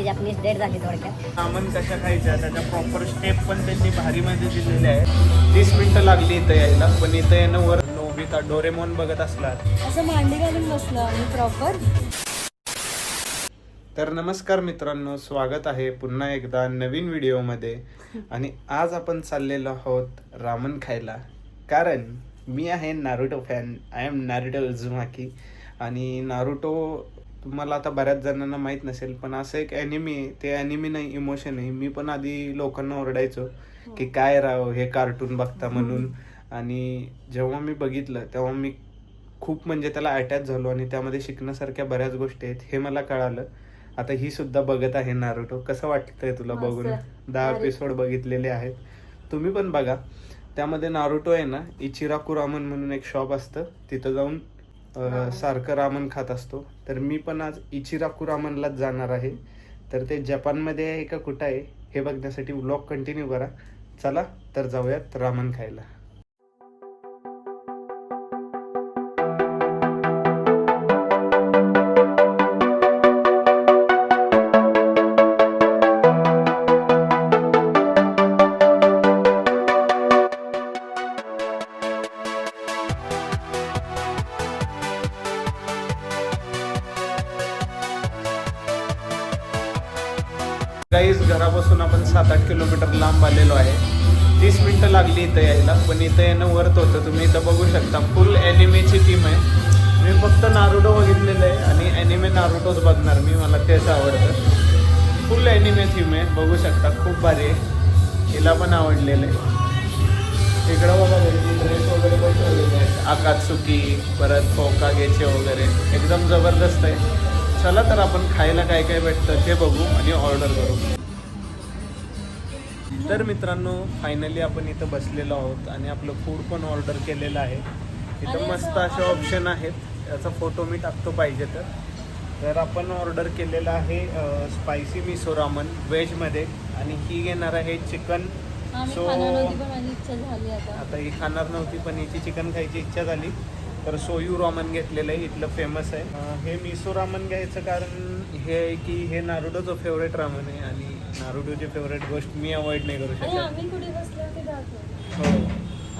ती Japanese date झाली थोडक्यात. सामान कशा खायच्या त्याच्या प्रॉपर स्टेप पण त्यांनी भारीमध्ये दिलेले आहे तीस मिनिटं लागली इथं यायला पण इथं येणं वर नोबिता डोरेमॉन बघत असला. असं मांडी घालून बसलो आम्ही प्रॉपर तर नमस्कार मित्रांनो स्वागत आहे पुन्हा एकदा नवीन व्हिडिओमध्ये. आणि आज आपण चाललेलो आहोत रामन खायला. कारण मी आहे Naruto fan I am Naruto Uzumaki आणि नारुटो तुम्हाला आता बऱ्याच जणांना माहीत नसेल पण असं एक ॲनिमी आहे ते ॲनिमी नाही इमोशन आहे. मी पण आधी लोकांना ओरडायचो की काय राव हे कार्टून बघता म्हणून. आणि जेव्हा मी बघितलं तेव्हा मी खूप म्हणजे त्याला अटॅच झालो आणि त्यामध्ये शिकण्यासारख्या बऱ्याच गोष्टी आहेत हे मला कळालं. आता ही सुद्धा बघत आहे नारुटो कसं वाटतंय तुला. बघून? दहा. एपिसोड बघितलेले आहेत. तुम्ही पण बघा. त्यामध्ये नारुटो आहे ना इचिराकू रामन म्हणून एक शॉप असतं. तिथं जाऊन सारखं रामन खात असतो. तर मी पण आज इचिराकू रामनलाच जाणार आहे. तर ते जपानमध्ये आहे का कुठं आहे हे बघण्यासाठी व्लॉग कंटिन्यू करा. चला तर जाऊयात रामन खायला. गाईज घरापासून आपण सात आठ किलोमीटर लांब आलेलो आहे. तीस मिनटं लागली इथं यायला पण इथं येणं वर्थ होतं. तुम्ही इथं बघू शकता फुल ॲनिमेची टीम आहे. मी फक्त नारुडो बघितलेलं आहे आणि ॲनिमे नारुडोच बघणार मी मला तेच आवडतं. फुल ॲनिमे थीम आहे बघू शकता खूप भारी आहे. हिला पण आवडलेलं आहे. इकडं बघा ड्रेस वगैरे पण ठेवलेले आहेत आकातसुकी परत पोकागेचे वगैरे. एकदम जबरदस्त आहे. चला तर आपण खायला काय काय भेटतं ते बघू आणि ऑर्डर करू. तर मित्रांनो फायनली आपण इथं बसलेलो आहोत आणि आपलं फूड पण ऑर्डर केलेलं आहे. इथं मस्त असं ऑप्शन आहेत. याचा फोटो मी टाकतो पाहिजे तर. तर आपण ऑर्डर केलेलं आहे स्पायसी मिसो रामन व्हेजमध्ये आणि ही घेणार आहे चिकन आता. आता ही खाणार नव्हती पण हिची चिकन खायची इच्छा झाली. तर सोयू रामन घेतलेलं आहे इथलं फेमस आहे. हे मिसो रामन घ्यायचं कारण हे आहे की हे नारुडोचं फेवरेट रामन आहे आणि नारुडोची फेवरेट गोष्ट मी अवॉइड नाही करू शकत. हो.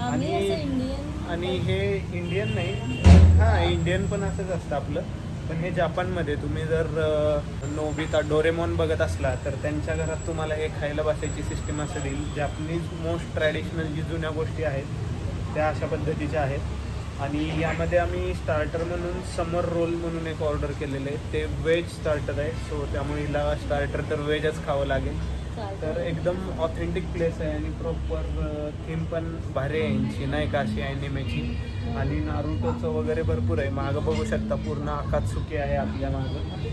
आणि- असं इंडियन आणि हे इंडियन नाही. हां इंडियन पण असंच असतं आपलं. पण हे जपानमध्ये तुम्ही जर नोबिता डोरेमॉन बघत असला तर त्यांच्या घरात तुम्हाला हे खायला बसायची सिस्टीम असेल जापनीज मोस्ट ट्रॅडिशनल जी जुन्या गोष्टी आहेत त्या अशा पद्धतीच्या आहेत. आणि यामध्ये आम्ही स्टार्टर म्हणून समर रोल म्हणून एक ऑर्डर केलेलं. आहे ते व्हेज स्टार्टर आहे सो त्यामुळे हिला स्टार्टर तर व्हेजच खावं लागेल. तर एकदम ऑथेंटिक प्लेस आहे आणि प्रॉपर थीम पण भारी आहे यांची नाही का अशी अॅनिमेची आणि नारुटोचं वगैरे भरपूर आहे. मागं बघू शकता पूर्ण आकातसुकी आहे आपल्या मागं.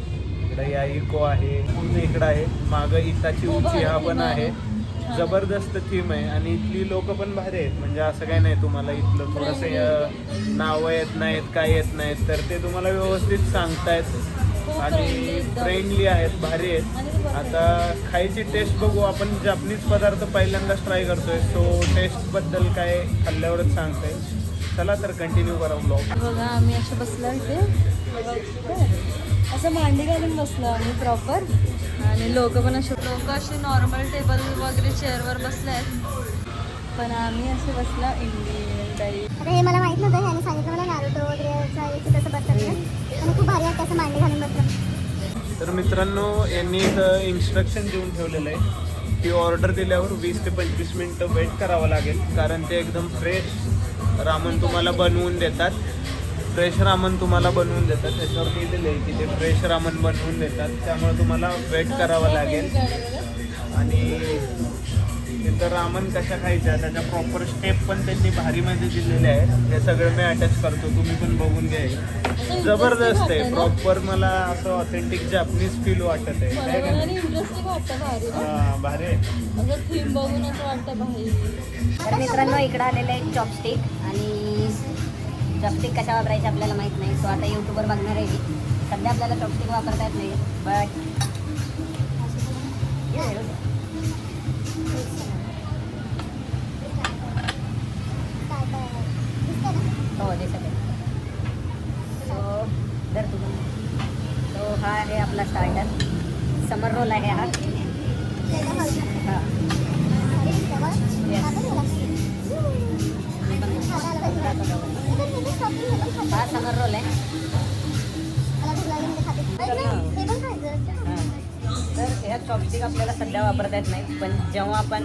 इकडं या इको आहे पूर्ण इकडं आहे. मागं इताची उची हा पण आहे. जबरदस्त थीम आहे. आणि इथली लोक पण भारी आहेत. म्हणजे असं काही नाही तुम्हाला इथलं थोडंसं नावं येत नाहीत काय येत नाहीत. तर ते तुम्हाला व्यवस्थित सांगतायत. आणि फ्रेंडली आहेत भारी आहेत. आता खायची टेस्ट बघू. आपण जापनीज पदार्थ पहिल्यांदाच ट्राय करतोय. सो टेस्टबद्दल काय खाल्ल्यावरच सांगतोय. चला तर कंटिन्यू करा ब्लॉग बघा आम्ही असं बसलो इथे. असं मांडी घालून बसलो आम्ही प्रॉपर आणि लोक पण असे लोक असे नॉर्मल टेबल वगैरे चेअरवर बसले आहेत. पण आम्ही असे बसला इंडियन टाईप आता हे मला माहीत नव्हतं ह्याने सांगितलं मला नारुतो वगैरे इथे तसं बसतात आणि खूप भारी वाटतं असं मांडी घालून बसलं तर मित्रांनो यांनी इथं इन्स्ट्रक्शन देऊन ठेवलेलं आहे ती ऑर्डर दिल्यावर वीस ते पंचवीस मिनटं वेट करावं लागेल कारण ते एकदम फ्रेश रामन तुम्हाला बनवून देतात. फ्रेश रामन तुम्हाला बनवून देतात. त्याच्यावर लिहिलेलं आहे की ते फ्रेश रामन बनवून देतात. त्यामुळे तुम्हाला वेट करावं लागेल. आणि तिथं रामन कशा खायच्या त्याच्या प्रॉपर स्टेप पण त्यांनी भारीमध्ये दिलेले आहेत. हे सगळं मी अटॅच करतो. तुम्ही पण बघून घ्या. जबरदस्त आहे. प्रॉपर मला असं ऑथेंटिक जापनीज फील वाटत आहे. काय का? आणि इंटरेस्टिंग वाटतं भारी. हा, आहे. मित्रांनो इकडं आलेले आहेत चॉपस्टिक आणि चॉपस्टिक कशा वापरायचे आपल्याला माहीत नाही. सो आता यूट्यूबवर बघणार आहे सध्या आपल्याला चॉपस्टिक वापरता येत नाही. बट हो दिसत आहे. सो दर तुम्ही सो हा आहे आपला स्टार्टर समर रोल आहे हा. पण समर रोल आहे हा. तर ह्या चॉपस्टिक आपल्याला सध्या वापरता येत नाही पण जेव्हा आपण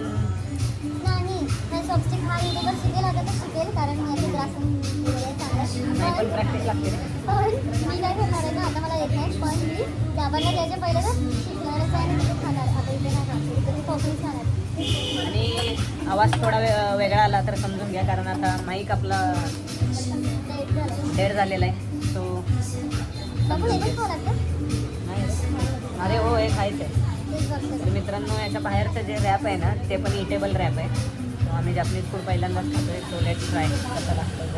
चॉपस्टिक हा युट्यूबर शिकेल आता तर शिकेल कारण मी क्लास पण प्रॅक्टिस लागते पण मी काय करणार आहे ना आता मला येत नाही पण मी द्यायच्या पहिले ना शिकणारच आहे आणि खाणार आता इथे नाही खाणार इथे मी खाणार आणि आवाज थोडा वेगळा आला तर समजून घ्या कारण आता माईक आपला डेड झालेला आहे. सो हे नाही अरे हो हे खायचं आहे. तर मित्रांनो याच्या बाहेरचं जे रॅप आहे ना ते पण इटेबल रॅप आहे. So आम्ही जापनीज फूड पहिल्यांदाच खातोय. सो लेट्स ट्राय कसं लागतं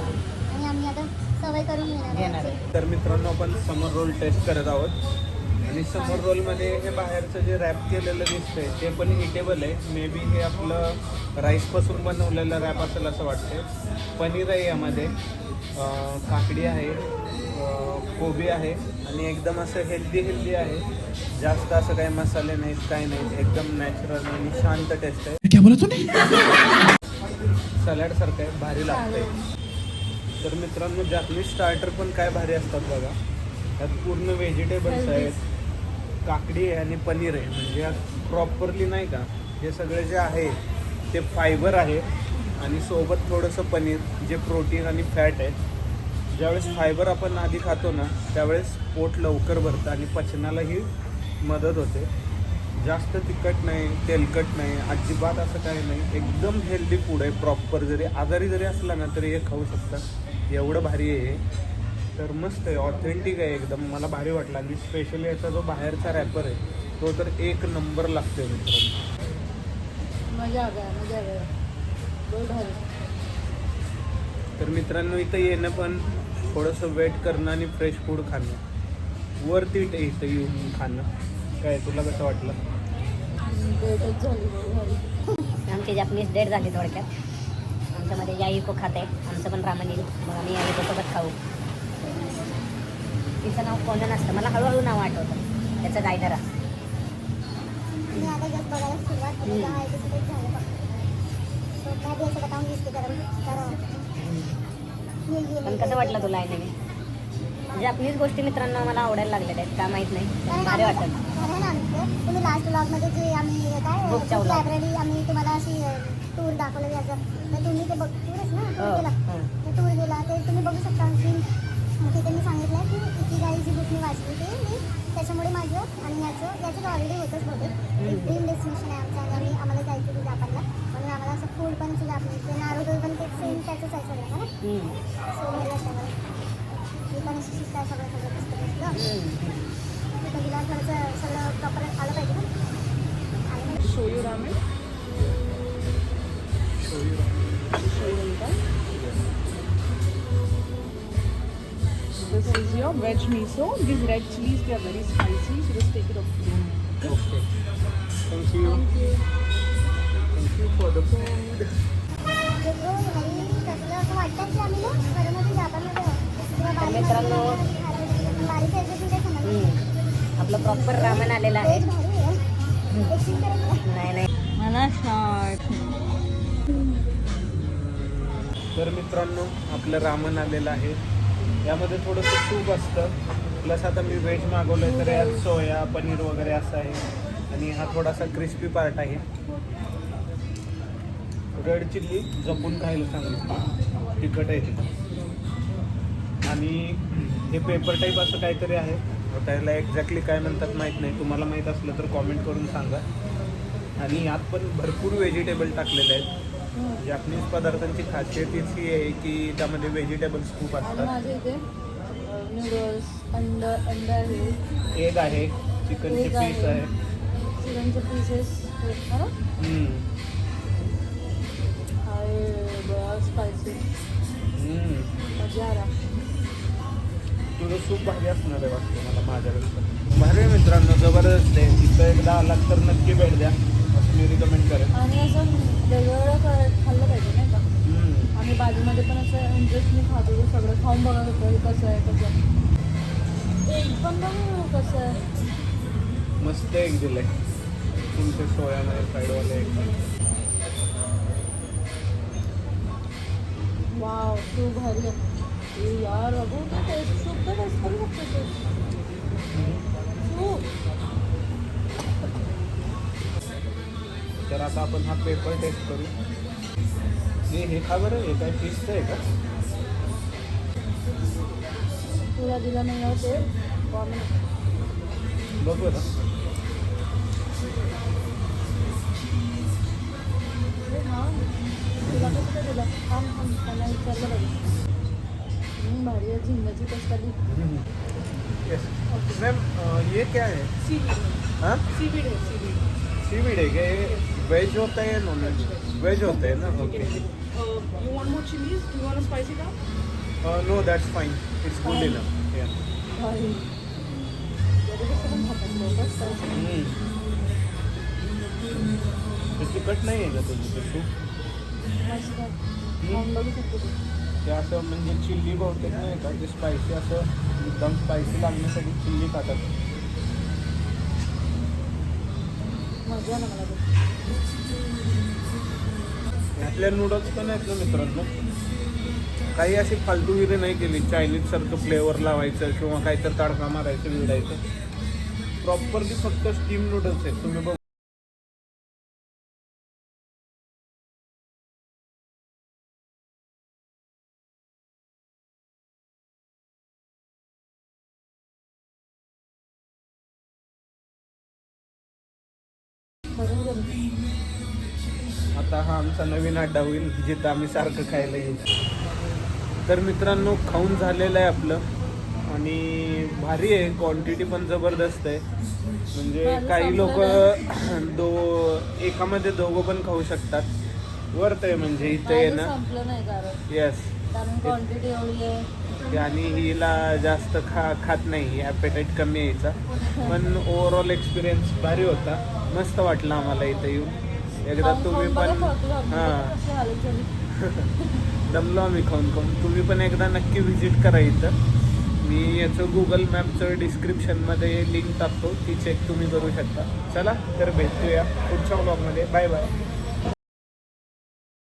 आणि आम्ही आता सवय करून घेणार घेणार आहे. आहे तर मित्रांनो आपण समर रोल टेस्ट करत आहोत. आणि समर रोलमध्ये हे बाहेरचं जे रॅप केलेलं दिसतंय ते पण इटेबल आहे. मे बी हे आपलं राईसपासून बनवलेलं रॅप असेल असं वाटतं पनीर आहे यामध्ये. काकडी आहे कोबी आहे आणि एकदम असं हेल्दी हेल्दी आहे. जास्त असं काही मसाले नाहीत काही नाहीत. एकदम नॅचरल आणि शांत टेस्ट आहे. क्या बोला तूने? सॅलडसारखं आहे भारी लागतंय. तर मित्रांनो जापनीज स्टार्टर पण काय भारी असतात बघा. त्यात पूर्ण व्हेजिटेबल्स आहेत. काकडी आहे आणि पनीर आहे. म्हणजे यात प्रॉपरली नाही का हे सगळे जे आहे ते फायबर आहे. आणि सोबत थोडंसं पनीर जे प्रोटीन आणि फॅट आहे ज्यावेळेस फायबर आपण आधी खातो ना त्यावेळेस पोट लवकर भरतं आणि पचनालाही मदत होते. जास्त तिखट नाही तेलकट नाही अजिबात असं काही नाही. एकदम हेल्दी फूड आहे प्रॉपर जरी आजारी जरी असला ना तरी हे खाऊ शकता. एवढं भारी आहे तर मस्त आहे ऑथेंटिक आहे एकदम. मला भारी वाटलं. आणि स्पेशली याचा जो बाहेरचा रॅपर आहे तो तर एक नंबर लागतो मित्रांनो. मजा मजा तर मित्रांनो इथं येणं पण थोडंसं वेट करणं आणि फ्रेश फूड खाणं. वरती इथं येऊन खाणं. काय तुला कसं वाटलं? आमची जापनीज डेट झाली थोडक्यात. आमच्यामध्ये या इको खात आहे आमचं पण रामन येईल. मग आम्ही या इकोसोबत खाऊ. तिचं नाव कोणतं नसतं. मला हळूहळू नाव आठवतं. त्याचं काय पण कसं वाटलं तुला आहे नवीन? जापनीज गोष्टी मित्रांनो मला आवडायला लागलेल्या आहेत का माहीत नाही? भारी वाटत तुम्ही लास्ट ब्लॉगमध्ये जे आम्ही काय. लायब्ररी आम्ही तुम्हाला अशी टूर दाखवलं याचं तुम्ही ते बघ टूरच ना? हो, टूर हो. टूर गेला ते तुम्ही बघू शकता की तिथे मी सांगितलं की इकी गाई जी बुक मी वाचली ते मी त्याच्यामुळे माझं आणि याचं याचं ऑलरेडी होतंच बहुतेक. एक ड्रीम डेस्टिनेशन आहे आमचं आणि आम्ही आम्हाला जायचं होतं जापानला म्हणून आम्हाला असं फूड पण सुद्धा आपलं ते नारोदो पण ते सेम त्याचंच आहे सगळं ना. सो मला मी पण अशी शिकता सगळं सगळं पुस्तक हम्म. तिथं थोडंसं सगळं प्रॉपर आलं पाहिजे ना. आणि show you ramen This is your veg miso. These red chilies, they are very spicy, so just take it off. तेव्हा बारीक मित्रांनो- भाजी खायला बारीक खायचं काय समजलं हम्म. आपलं प्रॉपर रामन आलेलं आहे. नाही नाही. मला स्टार्ट तर मित्रांनो आपलं रामन आलेलं आहे. यामध्ये थोडंसं सूप असतं. प्लस आता मी व्हेज मागवलं आहे तर यात सोया पनीर वगैरे असं आहे. आणि हा थोडासा क्रिस्पी पार्ट आहे. रेड चिल्ली जपून खायला सांगितलं. तिखट आहे तिथं. आणि हे पेपर टाईप असं काहीतरी आहे. त्याला एक्झॅक्टली काय म्हणतात माहीत नाही. तुम्हाला माहीत असलं तर कॉमेंट करून सांगा. आणि यात पण भरपूर व्हेजिटेबल टाकलेले आहेत. जापनीज पदार्थांची खासियत ही आहे की त्यामध्ये व्हेजिटेबल्स खूप असतात. नूडल्स अंड अंड एग आहे चिकनचे. पीस आहे. चिकनचे पीसेस स्पायसी तुझं सूप भारी असणार आहे वाटतं मला माझ्याकडचं भारी मित्रांनो जबरदस्त आहे. तिथं एकदा आलात तर नक्की भेट द्या. असं मी रिकमेंड करेन. आणि असं वेगवेगळं कर- खाल्लं पाहिजे नाही का हम्म. आम्ही बाजूमध्ये पण असं इंटरेस्टने खात होतो सगळं खाऊन बघत होतो हे कसं आहे कसं आहे. एक पण बघू कसं आहे. मस्त एक दिलंय तुमच्या सोयामध्ये फ्राईडवाले एक. वाव खूप भारी आहे. यार अगो तो टेस्ट सुद्धा टेस्ट करू शकतो तू. खूप तर आता आपण हा पेपर टेस्ट करू. हे हे खा बरं हे काय फिशचं आहे का? तुला दिला नाही ना ते. कॉमेंट बघ बरं. हां. आहे मैम ये क्या है हाँ? सीवीड है सीवीड सीवीड है क्या ये वेज होता है या नॉन वेज वेज होता है ना? Okay you want more chillies you want spicy का no that's fine it's good enough भारी एवढं कसं पण खातात लोकं spicy. तिखट नाही आहे का तुझं ते सूप मस्त खाऊन बघू शकतो तू ते असं म्हणजे चिल्ली बहुतेक नाही का ते स्पायसी असं एकदम स्पायसी लागण्यासाठी चिल्ली खातात मजा ना मला ते यातल्या नूडल्स पण आहेत ना मित्रांनो. काही अशी फालतूगिरी नाही केली. चायनीज सारखं फ्लेवर लावायचं किंवा काहीतरी तडका मारायचं विडायचं. प्रॉपरली फक्त स्टीम नूडल्स आहेत. तुम्ही बघ आता हा आमचा नवीन अड्डा होईल जिथं आम्ही सारखं खायला येईल. तर मित्रांनो खाऊन झालेलं आहे आपलं. आणि भारी आहे क्वांटिटी पण जबरदस्त आहे. म्हणजे काही लोक दो एकामध्ये दोघं पण खाऊ शकतात. वर्थ आहे म्हणजे इथं येणं. येस आणि हिला जास्त खा खात नाही. ॲपेटाईट कमी यायचा पण ओव्हरऑल एक्सपिरियन्स भारी होता. मस्त वाटलं आम्हाला इथं येऊन. एकदा तुम्ही पण. हां. दमलो आम्ही खाऊन खाऊन. तुम्ही पण एकदा नक्की व्हिजिट करा इथं. मी याचं गुगल मॅपचं डिस्क्रिप्शनमध्ये लिंक टाकतो. ती चेक तुम्ही करू शकता. चला तर भेटूया पुढच्या ब्लॉगमध्ये बाय बाय